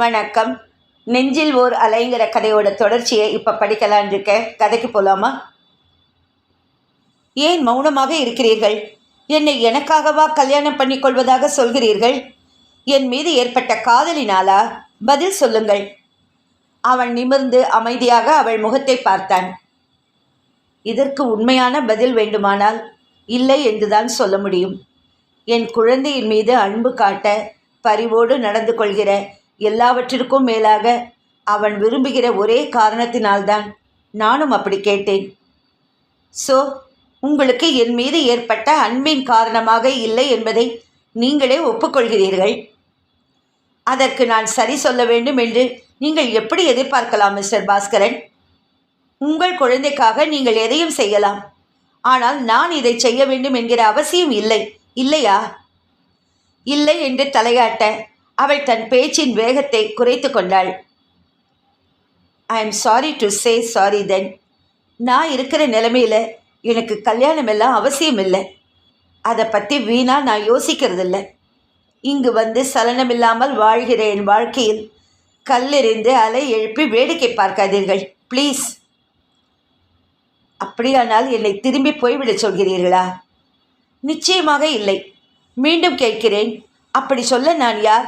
வணக்கம். நெஞ்சில் ஓர் அலைங்கிற கதையோட தொடர்ச்சியை இப்போ படிக்கலான் இருக்க கதைக்கு போகலாமா ஏன் மௌனமாக இருக்கிறீர்கள்? என்னை எனக்காகவா கல்யாணம் பண்ணி கொள்வதாக சொல்கிறீர்கள்? என் மீது ஏற்பட்ட காதலினாலா? பதில் சொல்லுங்கள். அவன் நிமிர்ந்து அமைதியாக அவள் முகத்தை பார்த்தான். இதற்கு உண்மையான பதில் வேண்டுமானால் இல்லை என்றுதான் சொல்ல முடியும். என் குழந்தையின் மீது அன்பு காட்ட பரிவோடு நடந்து கொள்கிற எல்லாவற்றிற்கும் மேலாக அவன் விரும்புகிற ஒரே காரணத்தினால்தான் நானும் அப்படி கேட்டேன். ஸோ உங்களுக்கு என் மீது ஏற்பட்ட அன்பின் காரணமாக இல்லை என்பதை நீங்களே ஒப்புக்கொள்கிறீர்கள்? அதற்கு நான் சரி சொல்ல வேண்டும் என்று நீங்கள் எப்படி எதிர்பார்க்கலாம் மிஸ்டர் பாஸ்கரன்? உங்கள் குழந்தைக்காக நீங்கள் எதையும் செய்யலாம். ஆனால் நான் இதை செய்ய வேண்டும் என்கிற அவசியம் இல்லை இல்லையா? இல்லை என்று தலையாட்ட அவள் தன் பேச்சின் வேகத்தை குறைத்து கொண்டாள். I am sorry to say sorry then நான் இருக்கிற நிலைமையில் எனக்கு கல்யாணம் எல்லாம் அவசியம் இல்லை. அதை பற்றி வீணாக நான் யோசிக்கிறதில்ல. இங்கு வந்து சலனமில்லாமல் வாழ்கிற என் வாழ்க்கையில். கல்லெறிந்து அலை எழுப்பி வேடிக்கை பார்க்காதீர்கள் ப்ளீஸ் அப்படியானால் என்னை திரும்பி போய்விடச் சொல்கிறீர்களா? நிச்சயமாக இல்லை. மீண்டும் கேட்கிறேன். அப்படி சொல்ல நான் யார்?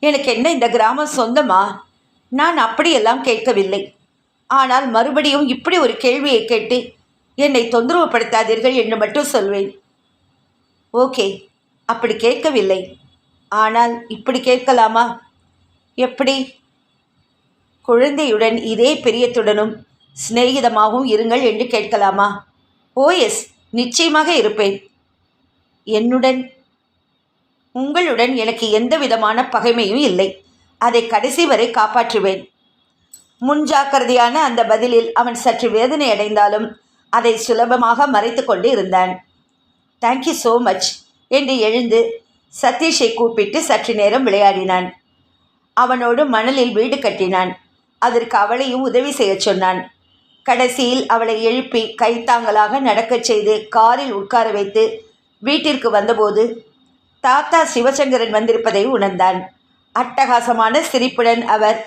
எனக்கு என்ன இந்த கிராமம் சொந்தமா? நான் அப்படியெல்லாம் கேட்கவில்லை. ஆனால் மறுபடியும் இப்படி ஒரு கேள்வியை கேட்டு என்னை தொந்தரவுப்படுத்தாதீர்கள் என்று மட்டும் சொல்வேன். ஓகே அப்படி கேட்கவில்லை. ஆனால் இப்படி கேட்கலாமா? எப்படி? குழந்தையுடன் இதே பிரியத்துடனும் சிநேகிதமாகவும் இருங்கள் என்று கேட்கலாமா? ஓ எஸ் நிச்சயமாக இருப்பேன். என்னுடன் உங்களுடன் எனக்கு எந்த விதமான பகைமையும் இல்லை. அதை கடைசி வரை காப்பாற்றுவேன். முன்ஜாக்கிரதையான அந்த பதிலில் அவன் சற்று வேதனை அடைந்தாலும் அதை சுலபமாக மறைத்து கொண்டு இருந்தான். தேங்க்யூ ஸோ மச் என்று எழுந்து சதீஷை கூப்பிட்டு சற்று நேரம் விளையாடினான். அவனோடு மணலில் வீடு கட்டினான். அதற்கு அவளையும் உதவி செய்யச் சொன்னான். கடைசியில் அவளை எழுப்பி கைத்தாங்களாக நடக்கச் செய்து காரில் உட்கார வைத்து வீட்டிற்கு வந்தபோது தாத்தா சிவசங்கரன் வந்திருப்பதை உணர்ந்தான். அட்டகாசமான சிரிப்புடன் அவர்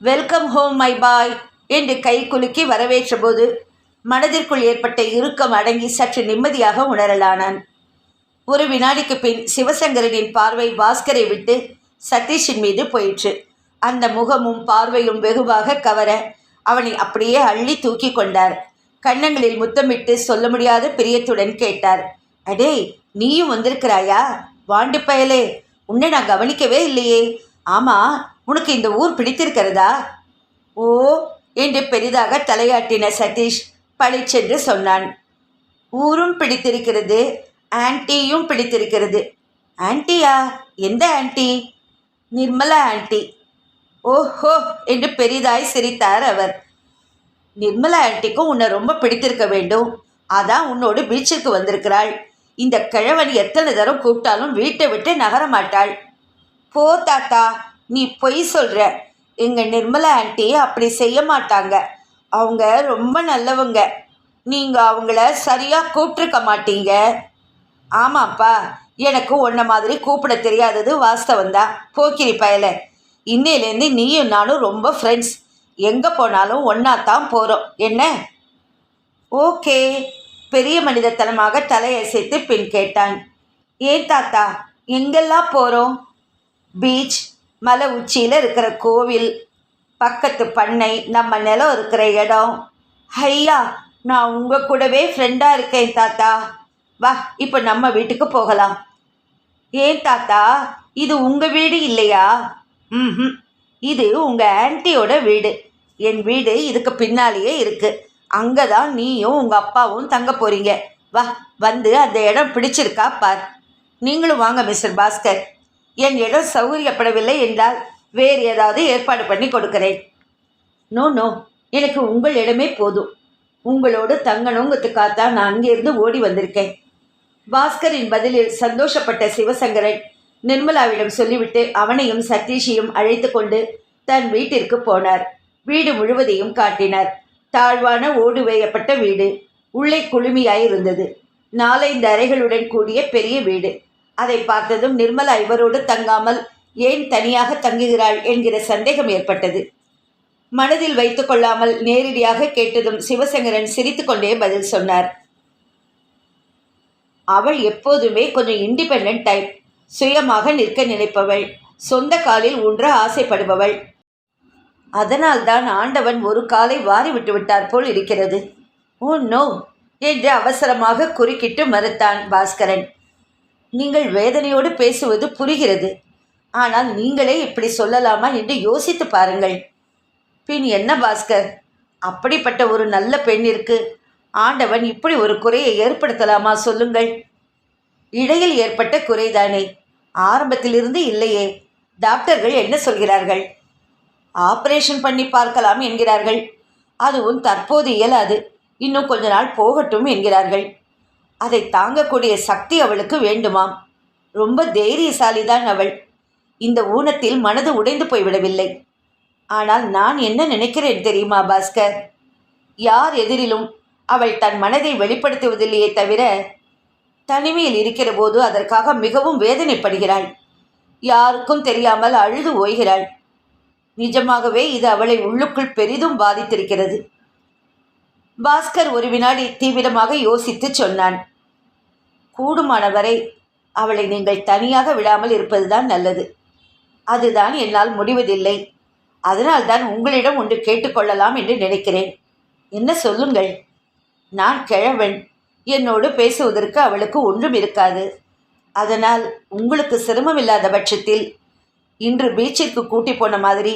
வெல்கம் ஹோம் மை பாய் என்று கை குலுக்கி வரவேற்றபோது மனதிற்குள் ஏற்பட்ட இறுக்கம் அடங்கி சற்று நிம்மதியாக உணரலானான். ஒரு வினாடிக்கு பின் சிவசங்கரனின் பார்வை பாஸ்கரை விட்டு சதீஷின் மீது போயிற்று. அந்த முகமும் பார்வையும் வெகுவாக கவர அவனை அப்படியே அள்ளி தூக்கி கொண்டார். கன்னங்களில் முத்தமிட்டு சொல்ல முடியாத பிரியத்துடன் கேட்டார் அடே நீயும் வந்திருக்கிறாயா? வாண்டு பயலே. உன்னை நான் கவனிக்கவே இல்லையே. ஆமா உனக்கு இந்த ஊர் பிடித்திருக்கிறதா? ஓ என்று பெரிதாக தலையாட்டின சதீஷ் பளிச்சென்று சொன்னான். ஊரும் பிடித்திருக்கிறது ஆன்ட்டியும் பிடித்திருக்கிறது. ஆன்ட்டியா? எந்த ஆன்ட்டி? நிர்மலா ஆன்ட்டி. ஓஹோ என்று பெரிதாய் சிரித்தார் அவர். நிர்மலா ஆன்ட்டிக்கும் உன்னை ரொம்ப பிடித்திருக்க வேண்டும். அதான் உன்னோடு பீச்சுக்கு வந்திருக்கிறாள். இந்த கிழவன் எத்தனை தரம் கூப்பிட்டாலும் வீட்டை விட்டு நகர மாட்டாள். போ தாத்தா நீ பொய் சொல்கிற எங்கள் நிர்மலா ஆண்டி அப்படி செய்ய மாட்டாங்க. அவங்க ரொம்ப நல்லவங்க. நீங்கள் அவங்கள சரியாக கூப்பிட்ருக்க மாட்டீங்க. ஆமாப்பா எனக்கு உன்ன மாதிரி கூப்பிட தெரியாதது வாஸ்தவந்தான் போக்கிரி பயல. இன்னையிலேருந்து நீயும் நானும் ரொம்ப ஃப்ரெண்ட்ஸ் எங்கே போனாலும் ஒன்றா தான் போகிறோம் என்ன? ஓகே. பெரிய மனிதத்தனமாக தலையசைத்து பின் கேட்டான். ஏன் தாத்தா எங்கெல்லாம் போகிறோம் பீச் மலை உச்சியில் இருக்கிற கோவில். பக்கத்து பண்ணை நம்ம நிலம் இருக்கிற இடம். ஐயா நான் உங்கள் கூடவே ஃப்ரெண்டாக இருக்கேன் தாத்தா. வா இப்போ நம்ம வீட்டுக்கு போகலாம். ஏன் தாத்தா இது உங்கள் வீடு இல்லையா? ம் இது உங்கள் ஆன்ட்டியோட வீடு. என் வீடு இதுக்கு பின்னாலேயே இருக்குது அங்கே தான் நீயும் உங்கள் அப்பாவும் தங்க போகிறீங்க வா வந்து அந்த இடம் பிடிச்சிருக்கா பார். நீங்களும் வாங்க மிஸ்டர் பாஸ்கர். என் இடம் சௌகரியப்படவில்லை என்றால் வேறு ஏதாவது ஏற்பாடு பண்ணி கொடுக்கிறேன். நோ நோ எனக்கு உங்கள் இடமே போதும். உங்களோடு தங்கணுங்கிறதுக்காகத்தான் நான் அங்கேருந்து ஓடி வந்திருக்கேன். பாஸ்கரின் பதிலில் சந்தோஷப்பட்ட சிவசங்கரன் நிர்மலாவிடம் சொல்லிவிட்டு அவனையும் சதீஷையும் அழைத்து கொண்டு தன் வீட்டிற்கு போனார். வீடு முழுவதையும் காட்டினார். தாழ்வான ஓடு வேயப்பட்ட வீடு. உள்ளே குளுமையாயிருந்தது நாலைந்து அறைகளுடன் கூடிய பெரிய வீடு. அதை பார்த்ததும் நிர்மலா இவரோடு தங்காமல் ஏன் தனியாக தங்குகிறாள்? என்கிற சந்தேகம் ஏற்பட்டது. மனதில் வைத்துக்கொள்ளாமல் நேரடியாக கேட்டதும் சிவசங்கரன் சிரித்துக்கொண்டே பதில் சொன்னார். அவள் எப்போதுமே கொஞ்சம் இண்டிபெண்ட் டைப். சுயமாக நிற்க நினைப்பவள். சொந்த காலில் ஊன்ற ஆசைப்படுபவள். அதனால்தான் ஆண்டவன் ஒரு காலை வாரி விட்டுவிட்டார் போல் இருக்கிறது. ஓ நோ என்று அவசரமாக குறுக்கிட்டு மறுத்தான் பாஸ்கரன். நீங்கள் வேதனையோடு பேசுவது புரிகிறது. ஆனால் நீங்களே இப்படி சொல்லலாமா என்று யோசித்து பாருங்கள். பின் என்ன பாஸ்கர்? அப்படிப்பட்ட ஒரு நல்ல பெண்ணிற்கு ஆண்டவன் இப்படி ஒரு குறையை ஏற்படுத்தலாமா சொல்லுங்கள். இடையில் ஏற்பட்ட குறைதானே. ஆரம்பத்திலிருந்து இல்லையே. டாக்டர்கள் என்ன சொல்கிறார்கள்? ஆப்ரேஷன் பண்ணி பார்க்கலாம் என்கிறார்கள். அதுவும் தற்போது இயலாது. இன்னும் கொஞ்ச நாள் போகட்டும் என்கிறார்கள். அதை தாங்கக்கூடிய சக்தி அவளுக்கு வேண்டுமாம். ரொம்ப தைரியசாலிதான் அவள். இந்த ஊனத்தில் மனது உடைந்து போய்விடவில்லை. ஆனால் நான் என்ன நினைக்கிறேன் தெரியுமா பாஸ்கர்? யார் எதிரிலும் அவள் தன் மனதை வெளிப்படுத்துவதில்லையே தவிர தனிமையில் இருக்கிற போது அதற்காக மிகவும் வேதனைப்படுகிறாள். யாருக்கும் தெரியாமல் அழுது ஓய்கிறாள். நிஜமாகவே இது அவளை உள்ளுக்குள் பெரிதும் பாதித்திருக்கிறது. பாஸ்கர் ஒரு வினாடி தீவிரமாக யோசித்து சொன்னான் கூடுமானவரை அவளை நீங்கள் தனியாக விடாமல் இருப்பதுதான் நல்லது. அதுதான் என்னால் முடிவதில்லை. அதனால்தான் உங்களிடம் ஒன்று கேட்டுக்கொள்ளலாம் என்று நினைக்கிறேன். என்ன சொல்லுங்கள்? நான் கிழவன். என்னோடு பேசுவதற்கு அவளுக்கு ஒன்றும் இருக்காது. அதனால் உங்களுக்கு சிரமம் இல்லாத பட்சத்தில் இன்று பீச்சிற்கு கூட்டி போன மாதிரி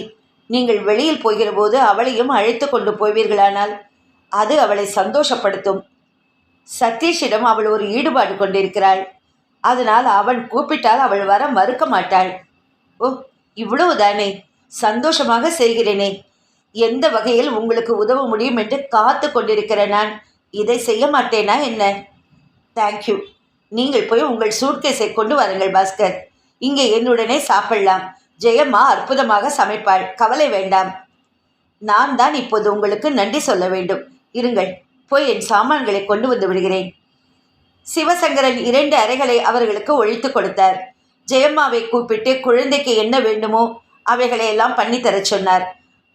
நீங்கள் வெளியில் போகிற போது அவளையும் அழைத்து கொண்டு போவீர்களானால் அது அவளை சந்தோஷப்படுத்தும். சதீஷிடம் அவள் ஒரு ஈடுபாடு கொண்டிருக்கிறாள். அதனால் அவன் கூப்பிட்டால் அவள் வர மறுக்க மாட்டாள். ஓ இவ்வளவுதானே? சந்தோஷமாக செய்கிறேனே. எந்த வகையில் உங்களுக்கு உதவ முடியும் என்று காத்து கொண்டிருக்கிற நான் இதை செய்ய மாட்டேனா என்ன? தேங்க்யூ நீங்கள் போய் உங்கள் சூட்கேஸை கொண்டு வாருங்கள் பாஸ்கர். இங்கே என்னுடனே சாப்பிடலாம். ஜெயம்மா அற்புதமாக சமைப்பாள். கவலை வேண்டாம். நான் தான் இப்போது உங்களுக்கு நன்றி சொல்ல வேண்டும். இருங்கள் போய் என் சாமான்களை கொண்டு வந்து விடுகிறேன். சிவசங்கரன் இரண்டு அறைகளை அவர்களுக்கு ஒழித்து கொடுத்தார். ஜெயம்மாவை கூப்பிட்டு குழந்தைக்கு என்ன வேண்டுமோ அவைகளை எல்லாம் பண்ணித்தரச் சொன்னார்.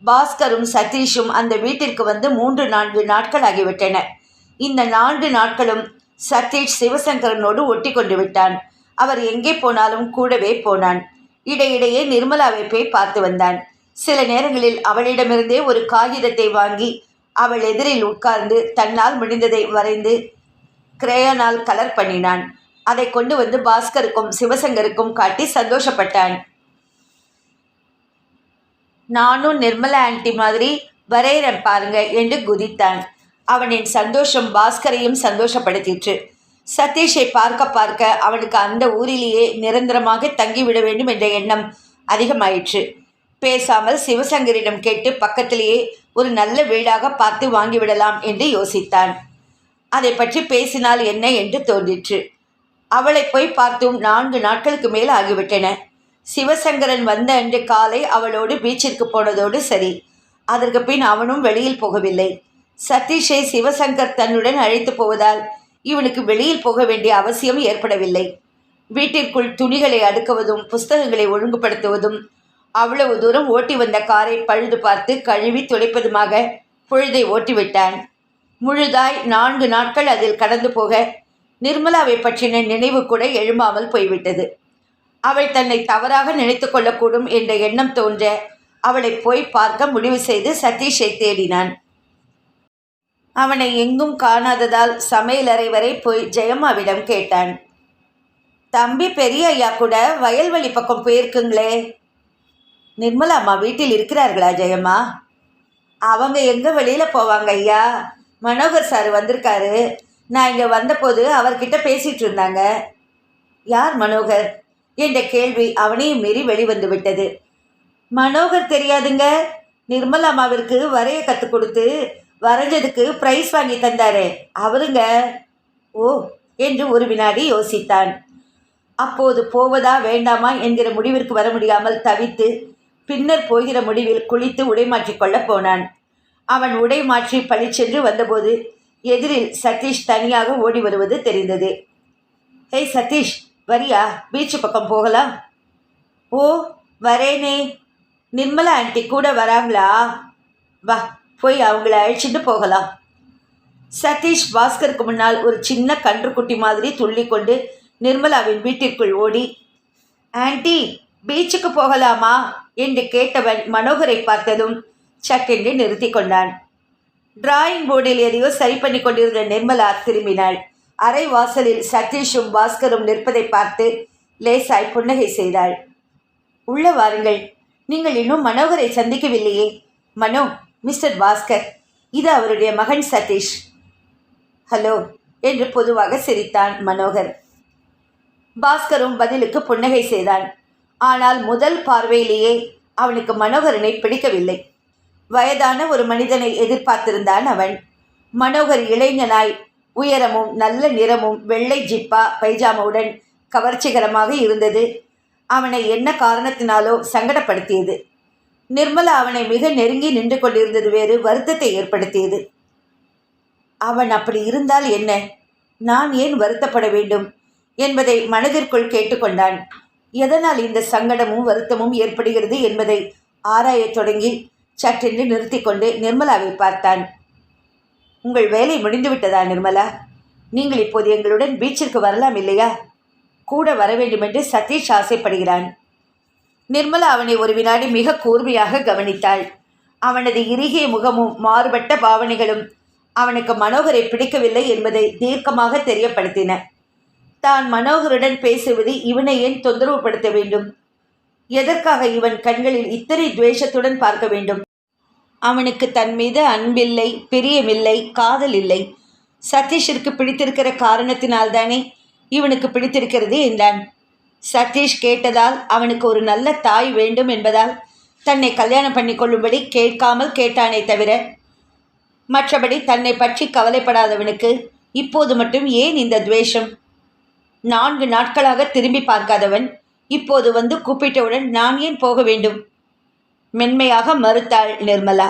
பாஸ்கரும் சதீஷும் அந்த வீட்டிற்கு வந்து மூன்று நான்கு நாட்கள் ஆகிவிட்டன. இந்த நான்கு நாட்களும் சதீஷ் சிவசங்கரனோடு ஒட்டி கொண்டு விட்டான். அவர் எங்கே போனாலும் கூடவே போனான். இடையிடையே நிர்மலாவை போய் பார்த்து வந்தான். சில நேரங்களில் அவளிடமிருந்தே ஒரு காகிதத்தை வாங்கி அவள் எதிரில் உட்கார்ந்து தன்னால் முடிந்ததை வரைந்து கிரேயனால் கலர் பண்ணினான். அதை கொண்டு வந்து பாஸ்கருக்கும் சிவசங்கருக்கும் காட்டி சந்தோஷப்பட்டான். நானும் நிர்மலா ஆன்ட்டி மாதிரி வரைகிறேன் பாருங்க என்று குதித்தான். அவனின் சந்தோஷம் பாஸ்கரையும் சந்தோஷப்படுத்திற்று. சதீஷை பார்க்க பார்க்க அவனுக்கு அந்த ஊரிலேயே நிரந்தரமாக தங்கிவிட வேண்டும் என்ற எண்ணம் அதிகமாயிற்று. பேசாமல் சிவசங்கரிடம் கேட்டு பக்கத்திலேயே ஒரு நல்ல வீடாக பார்த்து வாங்கிவிடலாம் என்று யோசித்தான். அதை பற்றி பேசினால் என்ன என்று தோன்றிற்று. அவளை போய் பார்த்தும் நான்கு நாட்களுக்கு மேல் ஆகிவிட்டன. சிவசங்கரன் வந்த அன்று காலை அவளோடு பீச்சிற்கு போனதோடு சரி. அதற்கு பின் அவனும் வெளியில் போகவில்லை. சதீஷை சிவசங்கர் தன்னுடன் அழைத்து போவதால் இவனுக்கு வெளியில் போக வேண்டிய அவசியம் ஏற்படவில்லை. வீட்டிற்குள் துணிகளை அடுக்குவதும் புஸ்தகங்களை ஒழுங்குபடுத்துவதும் அவ்வளவு தூரம் ஓட்டி வந்த காரை பழுது பார்த்து கழுவி துடைப்பதுமாக பொழுதை ஓட்டிவிட்டான். முழுதாய் நான்கு நாட்கள் அதில் கடந்து போக நிர்மலாவை பற்றின நினைவு கூட எழும்பாமல் போய்விட்டது. அவள் தன்னை தவறாக நினைத்து கொள்ளக்கூடும் என்ற எண்ணம் தோன்ற அவளை போய் பார்க்க முடிவு செய்து சதீஷை தேடினான். அவனை எங்கும் காணாததால் சமையலறை வரை போய் ஜெயம்மாவிடம் கேட்டான். தம்பி பெரிய ஐயா கூட வயல்வெளி பக்கம் போயிருக்குங்களே. நிர்மலாம்மா வீட்டில் இருக்கிறார்களா ஜெயம்மா? அவங்க எங்கே வெளியில் போவாங்க ஐயா? மனோகர் சார் வந்திருக்காரு. நான் இங்கே வந்தபோது அவர்கிட்ட பேசிகிட்டு இருந்தாங்க. யார் மனோகர்? என்ற கேள்வி அவனையும் மீறி வெளிவந்து விட்டது. மனோகர் தெரியாதுங்க. நிர்மலாமாவிற்கு வரைய கற்றுக் கொடுத்து வரைஞ்சதுக்கு ப்ரைஸ் வாங்கி தந்தாரே. அவருங்க ஓ என்று ஒரு வினாடி யோசித்தான். அப்போது போவதா வேண்டாமா? என்கிற முடிவிற்கு வர முடியாமல் தவித்து பின்னர் போகிற முடிவில் குளித்து உடை மாற்றிக்கொள்ளப் போனான். அவன் உடை மாற்றி பளிச்சென்று வந்தபோது எதிரில் சதீஷ் தனியாக ஓடி வருவது தெரிந்தது. ஏய் சதீஷ் வரியா? பீச்சு பக்கம் போகலாம்? ஓ வரேனே. நிர்மலா ஆண்டி கூட வராங்களா? வா போய் அவங்கள அழைச்சிட்டு போகலாம். சதீஷ் பாஸ்கருக்கு முன்னால் ஒரு சின்ன கன்றுக்குட்டி மாதிரி துள்ளிக்கொண்டு நிர்மலாவின் வீட்டிற்குள் ஓடி ஆண்டி பீச்சுக்கு போகலாமா? என்று கேட்டவன் மனோகரை பார்த்ததும் சக்கென்று நிறுத்தி கொண்டான். டிராயிங் போர்டில் எதையோ சரி பண்ணி கொண்டிருந்த நிர்மலா திரும்பினாள். அரை வாசலில் சதீஷும் பாஸ்கரும் நிற்பதை பார்த்து லேசாய் புன்னகை செய்தாள். உள்ள வாருங்கள். நீங்கள் இன்னும் மனோகரை சந்திக்கவில்லையே. மனோ மிஸ்டர் பாஸ்கர் இது அவருடைய மகன் சதீஷ். ஹலோ என்று பொதுவாக சிரித்தான் மனோகர். பாஸ்கரும் பதிலுக்கு புன்னகை செய்தான். ஆனால் முதல் பார்வையிலேயே அவனுக்கு மனோகரனை பிடிக்கவில்லை. வயதான ஒரு மனிதனை எதிர்பார்த்திருந்தான் அவன். மனோகர் இளைஞனாய் உயரமும் நல்ல நிறமும் வெள்ளை ஜிப்பா பைஜாமாவுடன் கவர்ச்சிகரமாக இருந்தது. அவனை என்ன காரணத்தினாலோ சங்கடப்படுத்தியது. நிர்மலா அவனை மிக நெருங்கி நின்று கொண்டிருந்தது வேறு வருத்தத்தை ஏற்படுத்தியது. அவன் அப்படி இருந்தால் என்ன? நான் ஏன் வருத்தப்பட வேண்டும்? என்பதை மனதிற்குள் கேட்டுக்கொண்டான். எதனால் இந்த சங்கடமும் வருத்தமும் ஏற்படுகிறது என்பதை ஆராயத் தொடங்கி சற்றென்று நிறுத்தி கொண்டு நிர்மலாவை பார்த்தான். உங்கள் வேலை முடிந்துவிட்டதா நிர்மலா? நீங்கள் இப்போது எங்களுடன் பீச்சிற்கு வரலாம் இல்லையா? கூட வர வேண்டுமென்று சதீஷ் ஆசைப்படுகிறான். நிர்மலா அவனை ஒரு வினாடி மிக கூர்மையாக கவனித்தாள். அவனது இறுகிய முகமும் மாறுபட்ட பாவனைகளும் அவனுக்கு மனோகரை பிடிக்கவில்லை என்பதை தீர்க்கமாக தெரியப்படுத்தின. தான் மனோகருடன் பேசுவது இவனை ஏன் தொந்தரவுப்படுத்த வேண்டும்? எதற்காக இவன் கண்களில் இத்தனை துவேஷத்துடன் பார்க்க வேண்டும்? அவனுக்கு தன் மீது அன்பில்லை பிரியமில்லை காதல் இல்லை. சதீஷிற்கு பிடித்திருக்கிற காரணத்தினால்தானே இவனுக்கு பிடித்திருக்கிறது என்றான். சதீஷ் கேட்டதால் அவனுக்கு ஒரு நல்ல தாய் வேண்டும் என்பதால் தன்னை கல்யாணம் பண்ணி கொள்ளும்படி கேட்காமல் கேட்டானே தவிர மற்றபடி தன்னை பற்றி கவலைப்படாதவனுக்கு இப்போது மட்டும் ஏன் இந்த துவேஷம்? நான்கு நாட்களாக திரும்பி பார்க்காதவன் இப்போது வந்து கூப்பிட்டவுடன் நான் ஏன் போக வேண்டும்? மென்மையாக மறுத்தாள் நிர்மலா.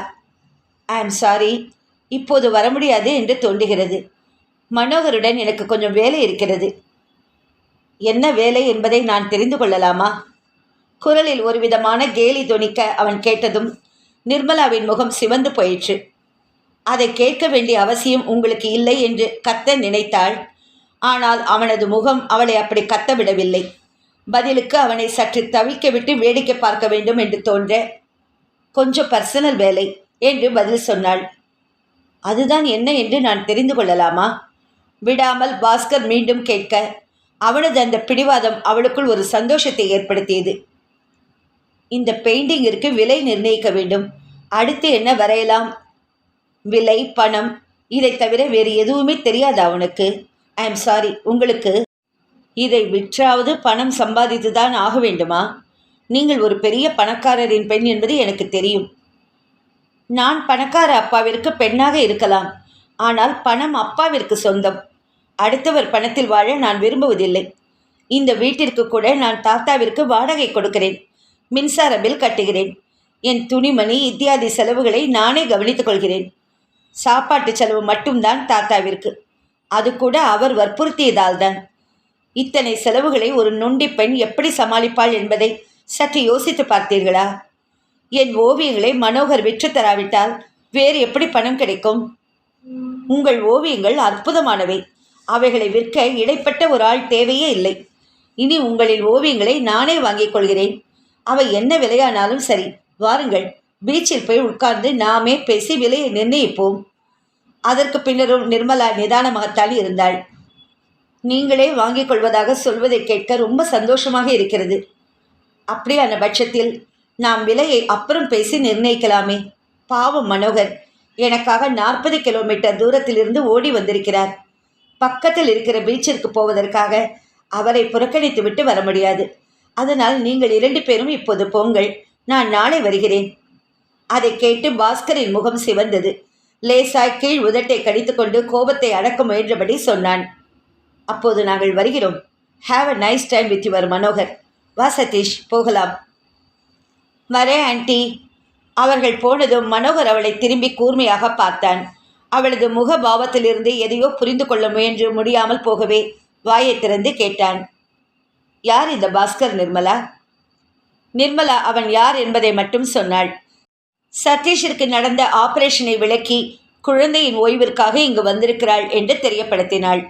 ஐ ஆம் சாரி இப்போது வர முடியாது என்று தோன்றுகிறது. மனோகருடன் எனக்கு கொஞ்சம் வேலை இருக்கிறது. என்ன வேலை என்பதை நான் தெரிந்து கொள்ளலாமா? குரலில் ஒரு விதமான கேலி துணிக்க அவன் கேட்டதும் நிர்மலாவின் முகம் சிவந்து போயிற்று. அதை கேட்க வேண்டிய அவசியம் உங்களுக்கு இல்லை என்று கத்த நினைத்தாள். ஆனால் அவனது முகம் அவளை அப்படி கத்தவிடவில்லை பதிலுக்கு அவனை சற்று தவிக்க விட்டு வேடிக்கை பார்க்க வேண்டும் என்று தோன்ற கொஞ்சம் பர்சனல் வேலை என்று பதில் சொன்னாள். அதுதான் என்ன என்று நான் தெரிந்து கொள்ளலாமா? விடாமல் பாஸ்கர் மீண்டும் கேட்க அவனது அந்த பிடிவாதம் அவளுக்குள் ஒரு சந்தோஷத்தை ஏற்படுத்தியது. இந்த பெயிண்டிங்கிற்கு விலை நிர்ணயிக்க வேண்டும். அடுத்து என்ன வரையலாம்? விலை பணம் இதை தவிர வேறு எதுவுமே தெரியாது அவனுக்கு? ஐ எம் சாரி உங்களுக்கு இதை விற்றாவது பணம் சம்பாதித்து தான் ஆக வேண்டுமா? நீங்கள் ஒரு பெரிய பணக்காரரின் பெண் என்பது எனக்கு தெரியும். நான் பணக்கார அப்பாவிற்கு பெண்ணாக இருக்கலாம். ஆனால் பணம் அப்பாவிற்கு சொந்தம். அடுத்தவர் பணத்தில் வாழ நான் விரும்புவதில்லை. இந்த வீட்டிற்கு கூட நான் தாத்தாவிற்கு வாடகை கொடுக்கிறேன். மின்சார பில் கட்டுகிறேன். என் துணிமணி இத்தியாதி செலவுகளை நானே கவனித்துக் கொள்கிறேன். சாப்பாட்டு செலவு மட்டும்தான் தாத்தாவிற்கு. அது கூட அவர் வற்புறுத்தியதால் தான் இத்தனை செலவுகளை ஒரு நொண்டி பெண் எப்படி சமாளிப்பாள் என்பதை சற்று யோசித்து பார்த்தீர்களா? என் ஓவியங்களை மனோகர் விற்று தராவிட்டால் வேறு எப்படி பணம் கிடைக்கும்? உங்கள் ஓவியங்கள் அற்புதமானவை. அவைகளை விற்க இடைப்பட்ட ஒரு ஆள் தேவையே இல்லை. இனி உங்களின் ஓவியங்களை நானே வாங்கிக் கொள்கிறேன். அவை என்ன விலையானாலும் சரி வாருங்கள். பீச்சில் போய் உட்கார்ந்து நாமே பேசி விலையை நிர்ணயிப்போம். அதற்கு பின்னரும் நிர்மலா நிதானமாகத்தான் இருந்தாள். நீங்களே வாங்கிக் கொள்வதாக சொல்வதை கேட்க ரொம்ப சந்தோஷமாக இருக்கிறது. அப்படியான பட்சத்தில் நாம் விலையை அப்புறம் பேசி நிர்ணயிக்கலாமே. பாவம் மனோகர் எனக்காக நாற்பது கிலோமீட்டர் தூரத்திலிருந்து ஓடி வந்திருக்கிறார். பக்கத்தில் இருக்கிற பீச்சிற்கு போவதற்காக அவரை புறக்கணித்து விட்டு வர முடியாது. அதனால் நீங்கள் இரண்டு பேரும் இப்போது போங்கள். நான் நாளை வருகிறேன். அதை கேட்டு பாஸ்கரின் முகம் சிவந்தது. லேசாய் கீழ் உதட்டை கடித்துக்கொண்டு கோபத்தை அடக்க முயன்றபடி சொன்னான். அப்போது நாங்கள் வருகிறோம். Have a nice time with your Manohar. வா சதீஷ் போகலாம். வரேன் ஆன்டி அவர்கள் போனதும் மனோகர் அவளை திரும்பி கூர்மையாக பார்த்தான். அவளது முக பாவத்திலிருந்து எதையோ புரிந்து கொள்ள முயன்று முடியாமல் போகவே வாயை திறந்து கேட்டான். யார் இந்த பாஸ்கர் நிர்மலா? நிர்மலா அவன் யார் என்பதை மட்டும் சொன்னாள். சதீஷிற்கு நடந்த ஆபரேஷனை விளக்கி குழந்தையின் ஓய்விற்காக இங்கு வந்திருக்கிறாள் என்று தெரியப்படுத்தினாள்.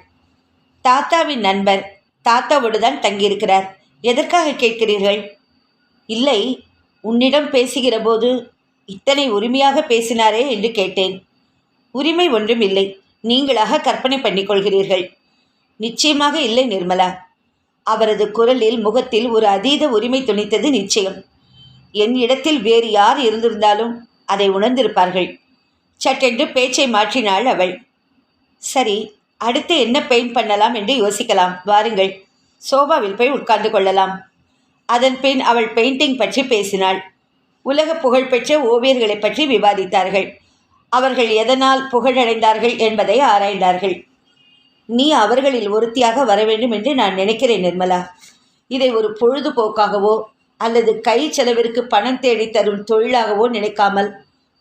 தாத்தாவின் நண்பர். தாத்தாவோடு தான் தங்கியிருக்கிறார். எதற்காக கேட்கிறீர்கள்? இல்லை. உன்னிடம் பேசுகிற போது இத்தனை உரிமையாக பேசினாரே என்று கேட்டேன். உரிமை ஒன்றும் இல்லை. நீங்களாக கற்பனை பண்ணிக்கொள்கிறீர்கள். நிச்சயமாக இல்லை நிர்மலா. அவரது குரலில் முகத்தில் ஒரு அதீத உரிமை துணித்தது நிச்சயம். என் இடத்தில் வேறு யார் இருந்திருந்தாலும் அதை உணர்ந்திருப்பார்கள். சட்டென்று பேச்சை மாற்றினாள் அவள். சரி அடுத்து என்ன பெயிண்ட் பண்ணலாம் என்று யோசிக்கலாம். வாருங்கள் சோபாவில் போய் உட்கார்ந்து கொள்ளலாம். அதன் பின் அவள் பெயிண்டிங் பற்றி பேசினாள். உலக புகழ்பெற்ற ஓவியர்களை பற்றி விவாதித்தார்கள். அவர்கள் எதனால் புகழடைந்தார்கள் என்பதை ஆராய்ந்தார்கள். நீ அவர்களில் ஒருத்தியாக வர வேண்டும் என்று நான் நினைக்கிறேன் நிர்மலா. இதை ஒரு பொழுதுபோக்காகவோ அல்லது கை செலவிற்கு பணம் தேடி தரும் தொழிலாகவோ நினைக்காமல்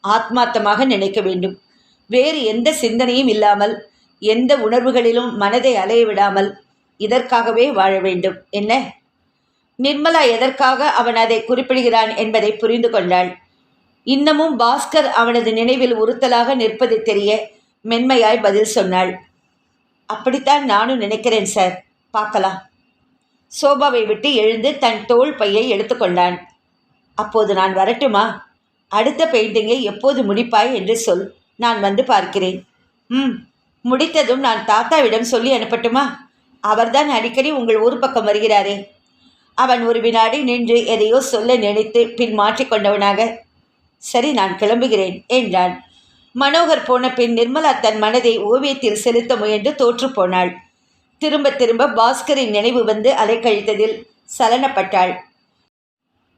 ஆத்மார்த்தமாக நினைக்க வேண்டும். வேறு எந்த சிந்தனையும் இல்லாமல் எந்த உணர்வுகளிலும் மனதை அலைய விடாமல் இதற்காகவே வாழ வேண்டும். என்ன? நிர்மலா எதற்காக அவன் அதை குறிப்பிடுகிறான் என்பதை புரிந்து கொண்டாள். இன்னமும் பாஸ்கர் அவனது நினைவில் உறுத்தலாக நிற்பது தெரிய மென்மையாய் பதில் சொன்னாள். அப்படித்தான் நானும் நினைக்கிறேன் சார். பார்க்கலாம். சோபாவை விட்டு எழுந்து தன் தோள் பையை எடுத்துக்கொண்டான் அப்போது நான் வரட்டுமா? அடுத்த பெயிண்டிங்கை எப்போது முடிப்பாய் என்று சொல். நான் வந்து பார்க்கிறேன். ம் முடித்ததும் நான் தாத்தாவிடம் சொல்லி அனுப்பட்டுமா? அவர்தான் அடிக்கடி உங்கள் ஊர் பக்கம் வருகிறாரே. அவன் ஒரு வினாடி நின்று எதையோ சொல்ல நினைத்து பின் மாற்றிக்கொண்டவனாக சரி நான் கிளம்புகிறேன் என்றான். மனோகர் போன பின் நிர்மலா தன் மனதை ஓவியத்தில் செலுத்த முயன்று தோற்றுப்போனாள் திரும்ப திரும்ப பாஸ்கரின் நினைவு வந்து அலைக்கழித்ததில் சலனப்பட்டாள்.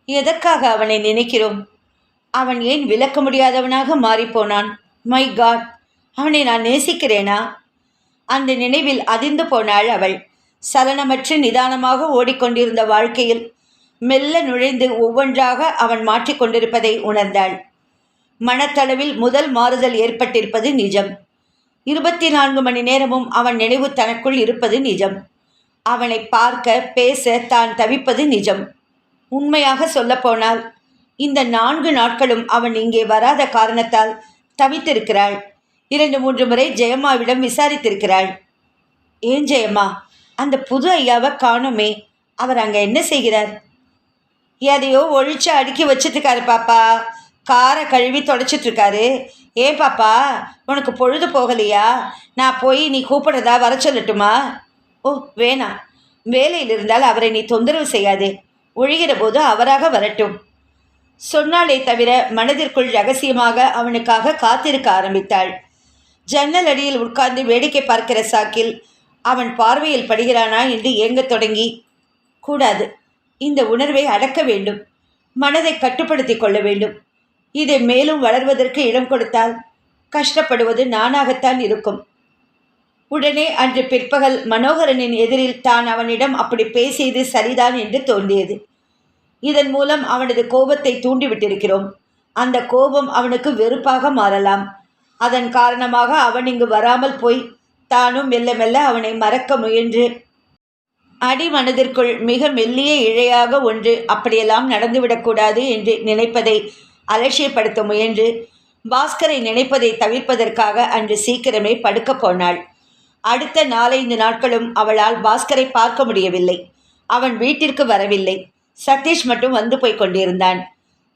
எதற்காக அவனை நினைக்கிறோம்? அவன் ஏன் விளக்க முடியாதவனாக மாறிப்போனான்? மை காட் அவனை நான் நேசிக்கிறேனா? அந்த நினைவில் அதிர்ந்து போனாள் அவள். சலனமற்று நிதானமாக ஓடிக்கொண்டிருந்த வாழ்க்கையில் மெல்ல நுழைந்து ஒவ்வொன்றாக அவன் மாற்றிக்கொண்டிருப்பதை உணர்ந்தாள். மனத்தளவில் முதல் மாறுதல் ஏற்பட்டிருப்பது நிஜம். இருபத்தி நான்கு மணி நேரமும் அவன் நினைவு தனக்குள் இருப்பது நிஜம். அவனை பார்க்க பேச தான் தவிப்பது நிஜம். உண்மையாக சொல்லப்போனால் இந்த நான்கு நாட்களும் அவன் இங்கே வராத காரணத்தால் தவித்திருக்கிறாள். இரண்டு மூன்று முறை ஜெயம்மாவிடம் விசாரித்திருக்கிறாள். ஏன் ஜெயம்மா அந்த புது ஐயாவை காணுமே. அவர் அங்கே என்ன செய்கிறார்? எதையோ ஒழிச்சு அடுக்கி வச்சிட்ருக்காரு பாப்பா. காரை கழுவி தொடச்சிட்ருக்காரு. ஏன் பாப்பா உனக்கு பொழுது போகலையா? நான் போய் நீ கூப்பிடுறதா வர சொல்லட்டுமா? ஓ வேணாம் வேலையில் இருந்தால் அவரை நீ தொந்தரவு செய்யாதே. ஒழிகிற போது அவராக வரட்டும். சொன்னாலே தவிர மனதிற்குள் ரகசியமாக அவனுக்காக காத்திருக்க ஆரம்பித்தாள். ஜன்னல் அடியில் உட்கார்ந்து வேடிக்கை பார்க்கிற சாக்கில் அவன் பார்வையில் படுகிறானா என்று ஏங்கத் தொடங்கி கூடாது. இந்த உணர்வை அடக்க வேண்டும். மனதை கட்டுப்படுத்தி கொள்ள வேண்டும். இதை மேலும் வளர்வதற்கு இடம் கொடுத்தால் கஷ்டப்படுவது நானாகத்தான் இருக்கும். உடனே அன்று பிற்பகல் மனோகரனின் எதிரில் தான் அவனிடம் அப்படி பேசியது சரிதான் என்று தோன்றியது. இதன் மூலம் அவனது கோபத்தை தூண்டிவிட்டிருக்கிறோம். அந்த கோபம் அவனுக்கு வெறுப்பாக மாறலாம். அதன் காரணமாக அவன் இங்கு வராமல் போய் தானும் மெல்ல மெல்ல அவனை மறக்க முயன்று அடிமனதிற்குள் மிக மெல்லிய இழையாக ஒன்று அப்படியெல்லாம் நடந்துவிடக்கூடாது என்று நினைப்பதை அலட்சியப்படுத்த முயன்று பாஸ்கரை நினைப்பதை தவிர்ப்பதற்காக அன்று சீக்கிரமே படுக்கப் போனாள். அடுத்த நாலைந்து நாட்களும் அவளால் பாஸ்கரை பார்க்க முடியவில்லை. அவன் வீட்டிற்கு வரவில்லை. சதீஷ் மட்டும் வந்து போய் கொண்டிருந்தான்.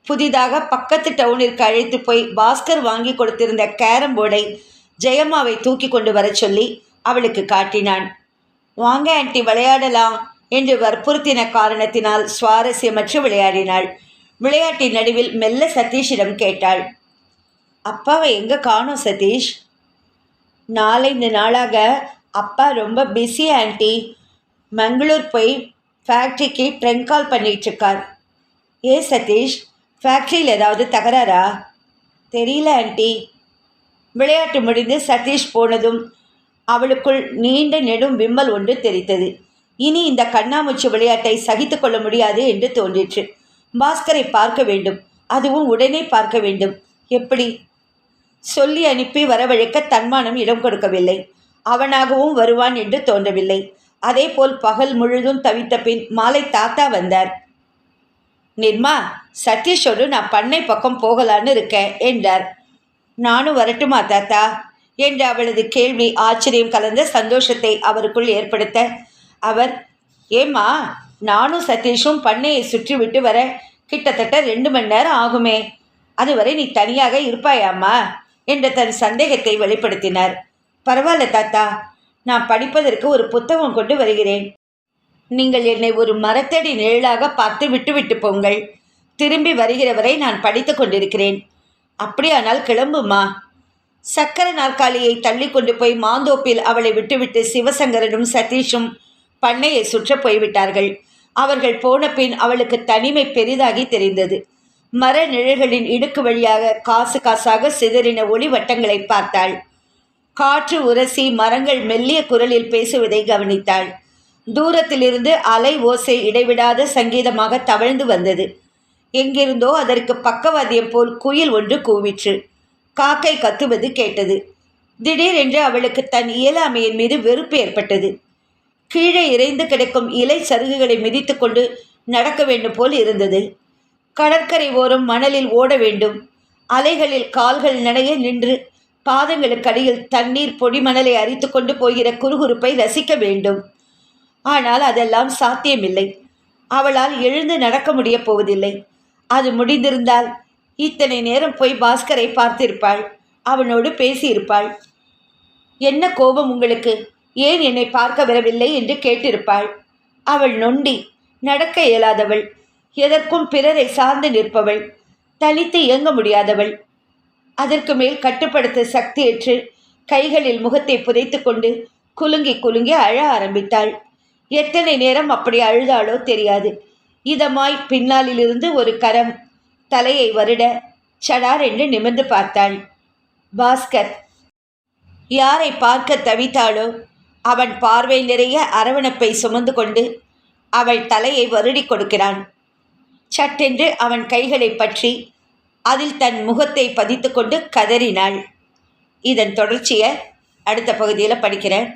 புதிதாக பக்கத்து டவுனிற்கு அழைத்து போய் பாஸ்கர் வாங்கி கொடுத்திருந்த கேரம் போர்டை ஜெயம்மாவை தூக்கி கொண்டு வரச் சொல்லி அவளுக்கு காட்டினான். வாங்க ஆண்டி விளையாடலாம் என்று வற்புறுத்தின காரணத்தினால் சுவாரஸ்யமற்று விளையாடினாள். விளையாட்டின் நடுவில் மெல்ல சதீஷிடம் கேட்டாள். அப்பாவை எங்கே காணோம் சதீஷ்? நாலைந்து நாளாக அப்பா ரொம்ப பிஸி ஆண்டி. மங்களூர் போய் ஃபேக்ட்ரிக்கு ட்ரெங்க் கால் பண்ணிகிட்ருக்கார் ஏ சதீஷ் ஃபேக்ட்ரியில் ஏதாவது தகராறா? தெரியல ஆண்டி. விளையாட்டு முடிந்து சதீஷ் போனதும் அவளுக்குள் நீண்ட நெடும் விம்மல் ஒன்று தெரித்தது. இனி இந்த கண்ணாமூச்சி விளையாட்டை சகித்து கொள்ள முடியாது என்று தோன்றிற்று. பாஸ்கரை பார்க்க வேண்டும். அதுவும் உடனே பார்க்க வேண்டும். எப்படி? சொல்லி அனுப்பி வரவழைக்க தன்மானம் இடம் கொடுக்கவில்லை. அவனாகவும் வருவான் என்று தோன்றவில்லை. அதேபோல் பகல் முழுதும் தவித்த பின் மாலை தாத்தா வந்தார். நிர்மா சதீஷோடு நான் பண்ணை பக்கம் போகலான்னு இருக்கேன் என்றார். நானும் வரட்டுமா தாத்தா? என்ற அவளது கேள்வி ஆச்சரியம் கலந்த சந்தோஷத்தை அவருக்குள் ஏற்படுத்த? அவர் ஏம்மா நானும் சதீஷும் பண்ணையை சுற்றி விட்டு வர கிட்டத்தட்ட ரெண்டு மணி நேரம் ஆகுமே. அதுவரை நீ தனியாக இருப்பாயாம்மா? என்ற தன் சந்தேகத்தை வெளிப்படுத்தினார். பரவாயில்ல தாத்தா. நான் படிப்பதற்கு ஒரு புத்தகம் கொண்டு வருகிறேன். நீங்கள் என்னை ஒரு மரத்தடி நிழலாக பார்த்து விட்டுவிட்டு போங்கள். திரும்பி வருகிறவரை நான் படித்து கொண்டிருக்கிறேன். அப்படியானால் கிளம்புமா சக்கர நாற்காலியை தள்ளி கொண்டு போய் மாந்தோப்பில் அவளை விட்டுவிட்டு சிவசங்கரனும் சதீஷும் பண்ணையை சுற்ற போய்விட்டார்கள். அவர்கள் போன பின் அவளுக்கு தனிமை பெரிதாகி தெரிந்தது. மர நிழல்களின் இடுக்கு வழியாக காசு காசாக சிதறின ஒளி வட்டங்களை பார்த்தாள். காற்று உரசி மரங்கள் மெல்லிய குரலில் பேசுவதை கவனித்தாள். தூரத்திலிருந்து அலை ஓசை இடைவிடாத சங்கீதமாக தவழ்ந்து வந்தது. எங்கிருந்தோ அதற்கு பக்கவாதியம் போல் குயில் ஒன்று கூவிற்று. காக்கை கத்துவது கேட்டது. திடீரென்று அவளுக்கு தன் இயலாமையின் மீது வெறுப்பு ஏற்பட்டது. கீழே இறைந்து கிடக்கும் இலை சருகுகளை மிதித்துக்கொண்டு நடக்க வேண்டும் போல் இருந்தது. கடற்கரை ஓரம் மணலில் ஓட வேண்டும். அலைகளில் கால்கள் நனைய நின்று பாதங்களுக்கு அடியில் தண்ணீர் பொடிமணலை அரித்து கொண்டு போகிற குறுகுறுப்பை ரசிக்க வேண்டும். ஆனால் அதெல்லாம் சாத்தியமில்லை. அவளால் எழுந்து நடக்க முடியப் போவதில்லை. அது முடிந்திருந்தால் இத்தனை நேரம் போய் பாஸ்கரை பார்த்திருப்பாள். அவனோடு பேசியிருப்பாள். என்ன கோபம் உங்களுக்கு? ஏன் என்னை பார்க்க வரவில்லை? என்று கேட்டிருப்பாள். அவள் நொண்டி நடக்க இயலாதவள். எதற்கும் பிறரை சார்ந்து நிற்பவள். தனித்து இயங்க முடியாதவள். அதற்கு மேல் கட்டுப்படுத்த சக்தியற்று கைகளில் முகத்தை புதைத்து கொண்டு குலுங்கி குலுங்கி அழ ஆரம்பித்தாள். எத்தனை நேரம் அப்படி அழுதாளோ தெரியாது. இதமாய் பின்னாலிலிருந்து ஒரு கரம் தலையை வருட சடார் என்று நிமிர்ந்து பார்த்தாள். பாஸ்கர் யாரை பார்க்க தவித்தாளோ அவன் பார்வை நிறைய அரவணைப்பை சுமந்து கொண்டு அவள் தலையை வருடி கொடுக்கிறான். சட்டென்று அவன் கைகளை பற்றி அதில் தன் முகத்தை பதித்து கொண்டு கதறினாள். இதன் தொடர்ச்சியை அடுத்த பகுதியில் படிக்கிறேன்.